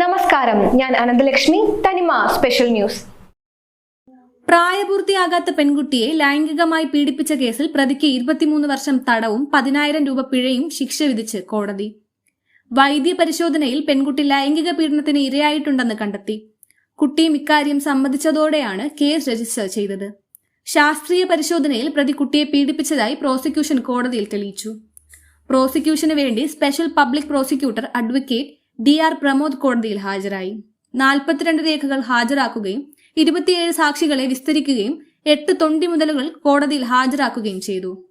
നമസ്കാരം. ഞാൻ അനന്തലക്ഷ്മി തനിമ സ്പെഷ്യൽ ന്യൂസ് പ്രായപൂർത്തിയാകാത്ത പെൺകുട്ടിയെ ലൈംഗികമായി പീഡിപ്പിച്ച കേസിൽ പ്രതിക്ക് ഇരുപത്തിമൂന്ന് വർഷം തടവും പതിനായിരം രൂപ പിഴയും ശിക്ഷ വിധിച്ച് കോടതി. വൈദ്യ പരിശോധനയിൽ പെൺകുട്ടി ലൈംഗിക പീഡനത്തിന് ഇരയായിട്ടുണ്ടെന്ന് കണ്ടെത്തി. കുട്ടിയും ഇക്കാര്യം സമ്മതിച്ചതോടെയാണ് കേസ് രജിസ്റ്റർ ചെയ്തത്. ശാസ്ത്രീയ പരിശോധനയിൽ പ്രതി കുട്ടിയെ പീഡിപ്പിച്ചതായി പ്രോസിക്യൂഷൻ കോടതിയിൽ തെളിയിച്ചു. പ്രോസിക്യൂഷന് വേണ്ടി special public prosecutor advocate D R Pramod കോടതിയിൽ ഹാജരായി. നാൽപ്പത്തിരണ്ട് രേഖകൾ ഹാജരാക്കുകയും ഇരുപത്തിയേഴ് സാക്ഷികളെ വിസ്തരിക്കുകയും എട്ട് തൊണ്ടിമുതലുകൾ കോടതിയിൽ ഹാജരാക്കുകയും ചെയ്തു.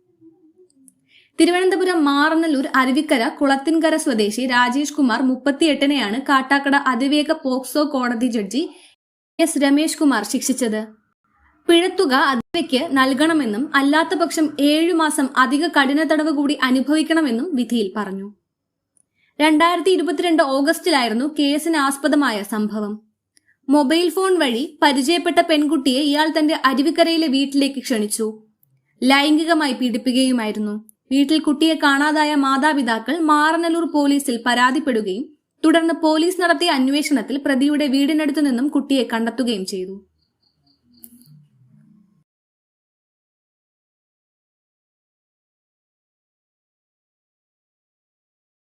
തിരുവനന്തപുരം മാറനല്ലൂർ അരുവിക്കര കുളത്തിൻകര സ്വദേശി രാജേഷ് കുമാർ മുപ്പത്തിയെട്ടിനെയാണ് കാട്ടാക്കട അതിവേഗ പോക്സോ കോടതി ജഡ്ജി എസ് രമേഷ് കുമാർ ശിക്ഷിച്ചത്. പിഴത്തുക അതിവയ്ക്ക് നൽകണമെന്നും അല്ലാത്ത പക്ഷം ഏഴു മാസം അധിക കഠിന തടവ് കൂടി അനുഭവിക്കണമെന്നും വിധിയിൽ പറഞ്ഞു. രണ്ടായിരത്തി ഇരുപത്തിരണ്ട് ഓഗസ്റ്റിലായിരുന്നു കേസിന് ആസ്പദമായ സംഭവം. മൊബൈൽ ഫോൺ വഴി പരിചയപ്പെട്ട പെൺകുട്ടിയെ ഇയാൾ തന്റെ അരുവിക്കരയിലെ വീട്ടിലേക്ക് ക്ഷണിച്ചു. ലൈംഗികമായി പീഡിപ്പിക്കുകയുമായിരുന്നു. വീട്ടിൽ കുട്ടിയെ കാണാതായ മാതാപിതാക്കൾ മാറനല്ലൂർ പോലീസിൽ പരാതിപ്പെടുകയും തുടർന്ന് പോലീസ് നടത്തിയ അന്വേഷണത്തിൽ പ്രതിയുടെ വീടിനടുത്തു നിന്നും കുട്ടിയെ കണ്ടെത്തുകയും ചെയ്തു.